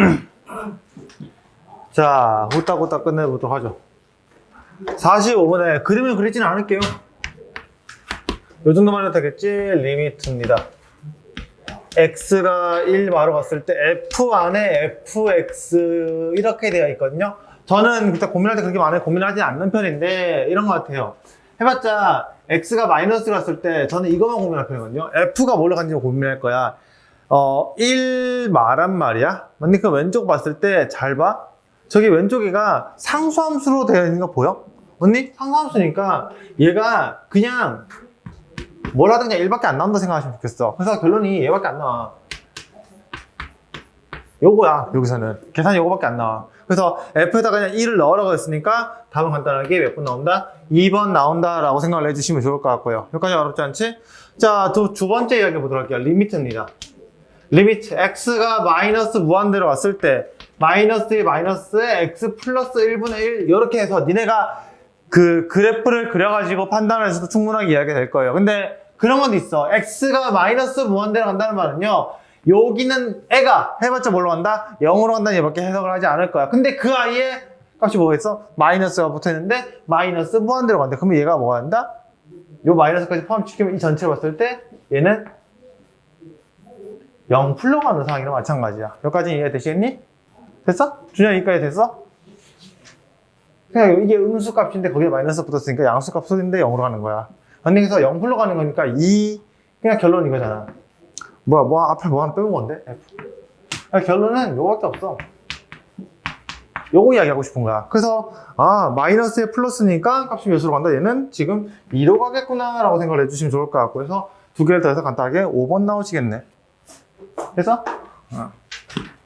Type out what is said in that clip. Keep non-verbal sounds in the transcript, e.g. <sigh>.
<clears throat> 자, 후딱후딱 끝내보도록 하죠. 45분에 그림을 그리지는 않을게요. 요 정도만 해도 되겠지? 리미트입니다. x가 1 마로 갔을 때 f 안에 fx 이렇게 되어 있거든요. 저는 그때 고민할 때 그렇게 많이 고민하지 않는 편인데 이런 것 같아요. 해봤자 x가 마이너스 갔을 때 저는 이것만 고민할 편이거든요. f가 뭘로 간지 고민할 거야. 어, 1 마란 말이야. 근데 그 왼쪽 봤을 때 잘 봐. 저기 왼쪽이가 상수함수로 되어 있는 거 보여? 언니? 상수함수니까 얘가 그냥 뭘 하든 그냥 1밖에 안 나온다 생각하시면 좋겠어. 그래서 결론이 얘밖에 안 나와. 요거야, 여기서는. 계산이 요거밖에 안 나와. 그래서 F에다 그냥 1을 넣으라고 했으니까 답은 간단하게 몇 번 나온다? 2번 나온다라고 생각을 해주시면 좋을 것 같고요. 여기까지 어렵지 않지? 자, 두, 두 번째 이야기 보도록 할게요. 리미트입니다. 리미트 x가 마이너스 무한대로 왔을 때 마이너스 1 마이너스에 x 플러스 1분의 1 이렇게 해서 니네가 그 그래프를 그려가지고 판단을 해서도 충분하게 이야기 될 거예요. 근데 그런 건 있어. x가 마이너스 무한대로 간다는 말은요. 여기는 애가 해봤자 뭘로 간다? 0으로 간다는 얘밖에 해석을 하지 않을 거야. 근데 그 아이의 값이 뭐겠어? 마이너스가 붙어 있는데 마이너스 무한대로 간다. 그러면 얘가 뭐가 한다? 요 마이너스까지 포함시키면 이 전체를 봤을 때 얘는 0 풀러가는 상황이랑 마찬가지야. 여기까지 이해 되시겠니? 됐어? 준영 여기까지 됐어? 그냥 이게 음수 값인데 거기에 마이너스 붙었으니까 양수 값인데 0으로 가는 거야. 언니에서 0 풀러가는 거니까 2 그냥 결론 이거잖아. 뭐야 뭐 앞에 뭐 하나 빼온 건데? F. 아, 결론은 요거밖에 없어. 요거 이야기하고 싶은 거야. 그래서 아 마이너스에 플러스니까 값이 몇으로 간다. 얘는 지금 2로 가겠구나라고 생각을 해주시면 좋을 것 같고 그래서 두 개를 더해서 간단하게 5번 나오시겠네. 그래서 어.